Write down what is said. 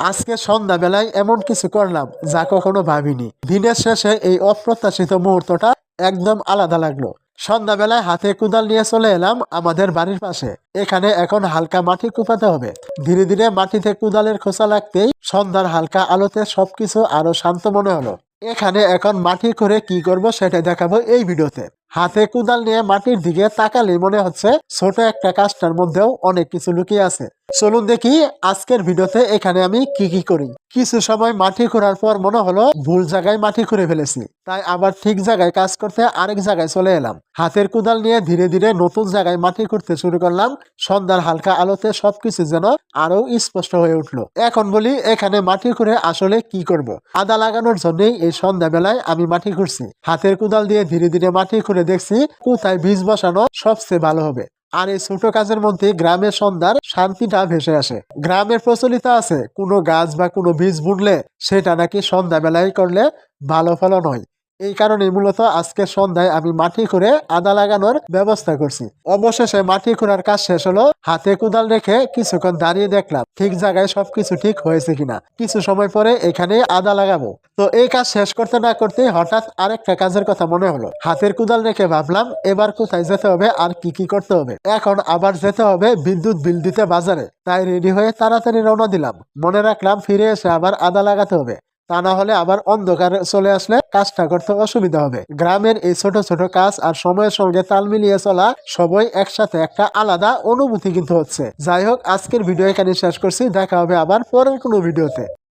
আজকে সন্ধ্যাবেলায় এমন কিছু করলাম যা কখনো ভাবিনি। দিনের শেষে এই অপ্রত্যাশিত মুহূর্তটা একদম আলাদা লাগল। সন্ধ্যাবেলায় হাতে কুদাল নিয়ে চলে এলাম আমাদের বাড়ির পাশে। এখানে এখন হালকা মাটি কুপাতে হবে। ধীরে ধীরে মাটিতে কুদালের খোসা লাগতেই সন্ধ্যার হালকা আলোতে সবকিছু আরও শান্ত মনে হলো। এখানে এখন মাটি করে কি করব সেটা দেখাবো এই ভিডিওতে। হাতে কুদাল নিয়ে মাটির দিকে তাকালে মনে হচ্ছে ছোট একটা কাজটার মধ্যেও অনেক কিছু লুকিয়ে আছে। চলুন দেখি আজকের ভিডিওতে এখানে আমি কি কি করি। কিছু সময় মাটি খোঁড়ার পর মনে হলো ভুল জায়গায় মাটি খুঁড়ে ফেলেছি। তাই আবার ঠিক জায়গায় কাজ করতে আরেক জায়গায় চলে এলাম। হাতের কুদাল নিয়ে ধীরে ধীরে নতুন জায়গায় মাটি খুঁড়তে শুরু করলাম। সন্ধ্যার হালকা আলোতে সবকিছু যেন আরও স্পষ্ট হয়ে উঠল। এখন বলি, এখানে মাটি খুঁড়ে আসলে কি করব। আদা লাগানোর জন্যই এই সন্ধ্যাবেলায় আমি মাটি খুঁড়ছি। হাতের কুদাল দিয়ে ধীরে ধীরে মাটি খুঁড়ে দেখছি, কোথায় বীজ বসানো সবচেয়ে ভালো হবে। আর এই ছোট কাজের মধ্যে গ্রামের সন্ধ্যার শান্তিটা ভেসে আসে। গ্রামের প্রচলিত আছে, কোনো গাছ বা কোনো বীজ বুনলে সেটা নাকি সন্ধ্যাবেলায় করলে ভালো ফলন হয়। এই কারণে মূলত আজকে সন্ধ্যায় আমি মাটি খুঁড়ে আদা লাগানোর ব্যবস্থা করছি। অবশেষে মাটি খোঁড়ার কাজ শেষ হলো, হাতে কুদাল রেখে কিছুক্ষণ দাঁড়িয়ে দেখলাম, ঠিক জায়গায় সবকিছু ঠিক হয়েছে কিনা। কিছু সময় পরে এখানে আদা লাগাবো। তো এই কাজ শেষ করতে না করতে হঠাৎ আরেকটা কাজের কথা মনে হলো। হাতের কুদাল রেখে ভাবলাম, এবার কোথায় যেতে হবে আর কি কি করতে হবে। এখন আবার যেতে হবে বিদ্যুৎ বিল দিতে বাজারে। তাই রেডি হয়ে তাড়াতাড়ি রওনা দিলাম। মনে রাখলাম ফিরে এসে আবার আদা লাগাতে হবে। তা না হলে আবার অন্ধকার চলে আসলে কাজটা করতে অসুবিধা হবে। গ্রামের এই ছোট ছোট কাজ আর সময়ের সঙ্গে তাল মিলিয়ে চলা সবাই একসাথে একটা আলাদা অনুভূতি কিন্তু হচ্ছে। যাই হোক, আজকের ভিডিও এখানে শেষ করছি। দেখা হবে আবার পরের কোনো ভিডিওতে।